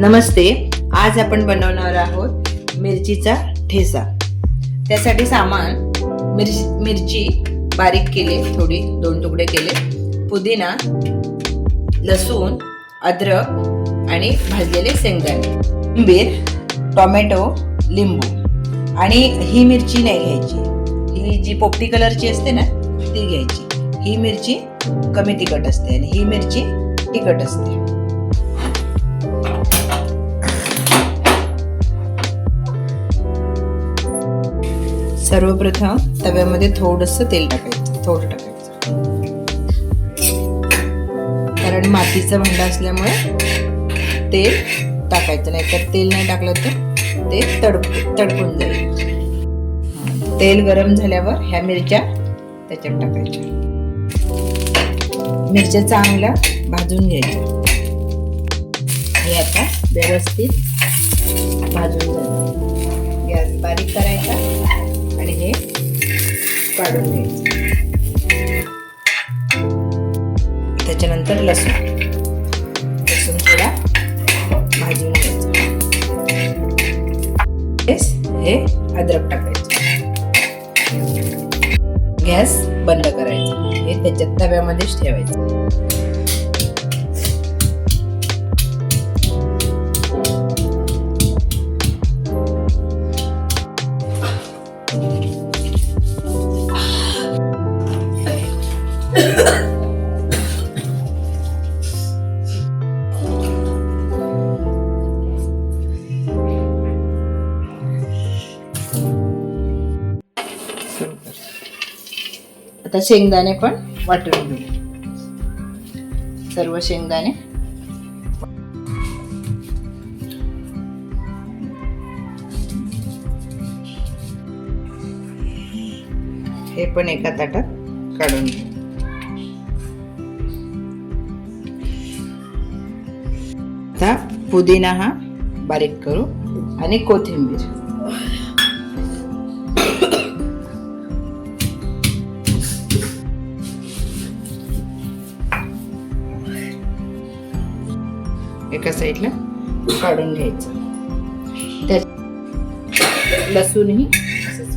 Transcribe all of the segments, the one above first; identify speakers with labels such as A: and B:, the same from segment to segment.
A: नमस्ते आज आपण बनवणार आहोत मिरचीचा ठेसा. त्यासाठी सामान मिरची मिरची बारीक केली थोडी दोन तुकडे केले. पुदिना लसूण अद्रक आणि भाजलेले शेंगदाणे. कोथिंबीर टोमॅटो लिंबू. आणि ही मिरची नाही घ्यायची. ही जी पोपटी कलरची असते ना ती घ्यायची. ही मिरची कमी तिखट असते आणि ही मिरची तिखट असते. सर्वप्रथम तव्यामध्ये थोडंसं तेल टाकायचं थोडं टाकायचं. कारण मातीचं भांडं असल्यामुळे तेल टाकायचं नाही तर तेल नाही टाकलं तर ते तडक तडकून जाईल. तेल गरम झाल्यावर ह्या मिरच्या त्याच्यात टाकायच्या. मिरच्या चांगल्या भाजून घ्यायच्या. हे आता व्यवस्थित भाजून झालं गॅस बारीक करायचा. आणि हे काढून घ्यायचं त्याच्यानंतर लसूण. लसूण थोडा भाजून घ्यायचं हे अद्रक टाकायचं. गॅस बंद करायचा. हे त्याच्यात तव्यामध्येच ठेवायचं. आता शेंगदाणे पण वाटून घेऊ. सर्व शेंगदाणे. हे पण एका ताटात काढून घेऊ आता पुदिना हा बारीक करू आणि कोथिंबीर. एका साईडला काढून घ्यायचं. त्या लसूणही असंच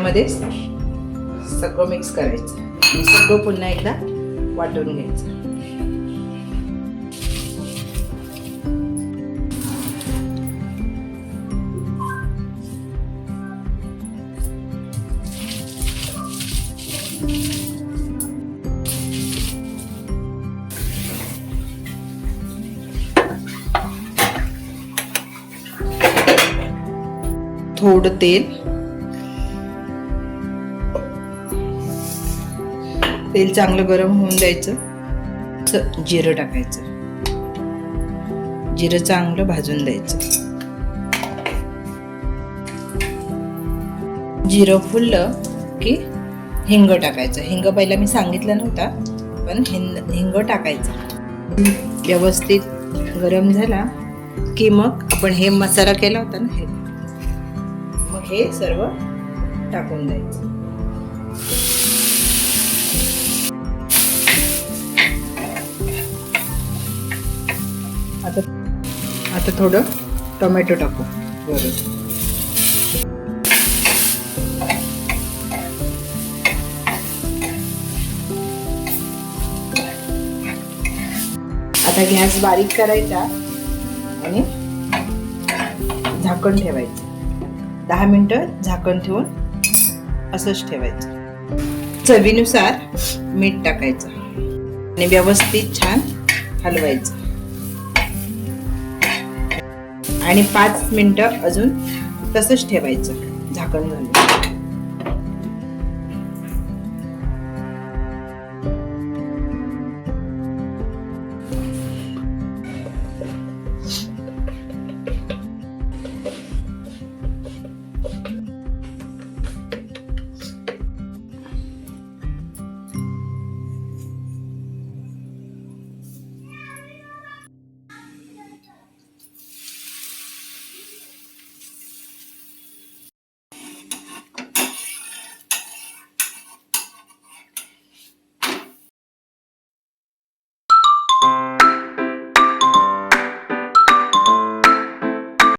A: मध्ये सगळं मिक्स करायचं. सगळं पुन्हा एकदा वाटून घ्यायचं. थोडं तेल. तेल चांगलं गरम होऊन द्यायचं. जिरं टाकायचं. जिरं चांगलं भाजून द्यायचं. जिरं फुललं की हिंग टाकायचं. हिंग पहिला मी सांगितलं नव्हता पण हिंग हिंग टाकायचं. व्यवस्थित गरम झाला की मग आपण हे मसाला केला होता ना हे. हे सर्व टाकून द्यायचं. आता आता थोडं टोमॅटो टाकू. बरोबर आता गॅस बारीक करायचा आणि झाकण ठेवायचं. दहा मिनटं झाकण ठेवून असंच ठेवायचं. चवीनुसार मीठ टाकायचं आणि व्यवस्थित छान हलवायचं. आणि पाच मिनटं अजून तसंच ठेवायचं झाकण घालून.